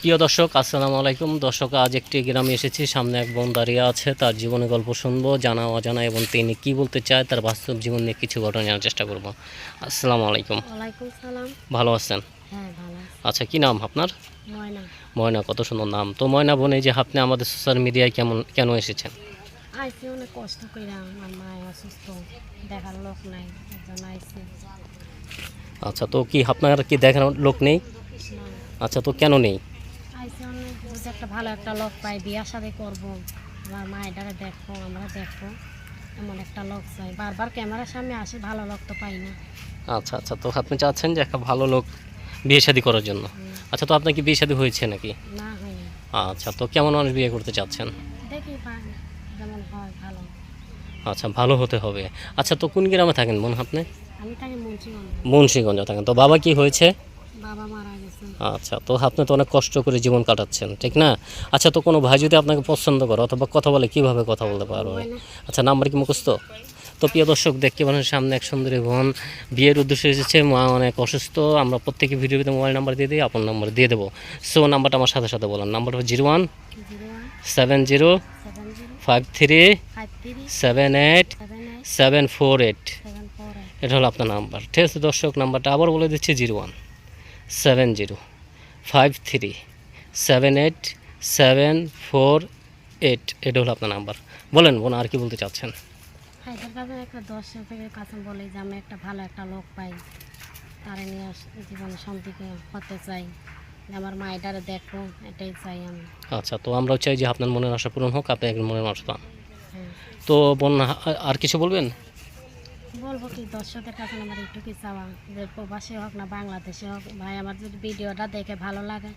প্রিয় দর্শক আসসালামু আলাইকুম। দর্শক আজ একটি গ্রামে এসেছি। সামনে এক বোন দাঁড়িয়ে আছে তার জীবনে গল্প শুনব জানা অজানা এবং তিনি কি বলতে চায় তার বাস্তব জীবন নিয়ে কিছু ঘটনা জানার চেষ্টা করব। আসসালামু আলাইকুম। ভালো আছেন? হ্যাঁ। আচ্ছা কি নাম আপনার? ময়না। কত সুন্দর নাম। তো ময়না বোন এই যে আপনি আমাদের সোশ্যাল মিডিয়ায় কেমন কেন এসেছেন? আইসি অনেক কষ্ট করে আমার মা অসুস্থ দেখার লোক নাই আইসি। আচ্ছা তো কি আপনার কি দেখানোর লোক নেই? আচ্ছা তো কেন নেই? একটা ভালো একটা লোক পাই বিয়া শাদি করব। আমার মা দেখব আমরা দেখব এমন একটা লোক চাই। বারবার ক্যামেরার সামনে আসে ভালো লোক তো পাই না। আচ্ছা আচ্ছা তো আপনি চাচ্ছেন যে একটা ভালো লোক বিয়ে শাদী করার জন্য? আচ্ছা তো আপনার কি বিয়ে শাদী হয়েছে নাকি? না হয়নি। আচ্ছা তো কেমন মানুষ বিয়ে করতে চাচ্ছেন? দেখি যেমন হয় ভালো। আচ্ছা ভালো হতে হবে। আচ্ছা তো কোন গ্রামে থাকেন বোন আপনি? আমি তাকে মুন্সিগঞ্জ। মুন্সিগঞ্জে থাকেন। তো বাবা কি হয়েছে? আচ্ছা তো আপনি তো অনেক কষ্ট করে জীবন কাটাচ্ছেন ঠিক না? আচ্ছা তো কোনো ভাই যদি আপনাকে পছন্দ করে অথবা কথা বলে কীভাবে কথা বলতে পারবে? আচ্ছা নাম্বার কি মুখস্থ? তো প্রিয় দর্শক দেখতে পারেন সামনে এক সুন্দরী বোন বিয়ের উদ্দেশ্যে এসেছে মা অনেক অসুস্থ আমরা প্রত্যেকে ভিডিওতে মোবাইল নাম্বার দিয়ে দিই আপনার নাম্বার দিয়ে দেবো। সো নাম্বারটা আমার সাথে সাথে বলেন নাম্বারটা zero one seven zero five three seven eight. Seven four eight. এটা হলো আপনার নাম্বার ঠিক আছে দর্শক নাম্বারটা আবার বলে দিচ্ছি zero one. Seven zero five three seven eight seven four eight এটা হলো আপনার নাম্বার বলেন বোন আর কি বলতে চাচ্ছেন? একটা দর্শক থেকে কাছে বলে যে আমি একটা ভালো একটা লোক পাই। তারে নিয়ে জীবনে শান্তিকে হতে চাই। আমার এটাই চাই আমি। আচ্ছা তো আমরাও চাই যে আপনার মনের আশা পূরণ হোক আপনি একজন মনের মানুষ পান হ্যাঁ। তো বোন আর কিছু বলবেন? বলব কি, দর্শকের কাছে আমার একটু কি চাওয়া যে প্রবাসী হোক না, বাংলাদেশে হোক, ভাই, আমার যদি ভিডিওটা দেখে ভালো লাগে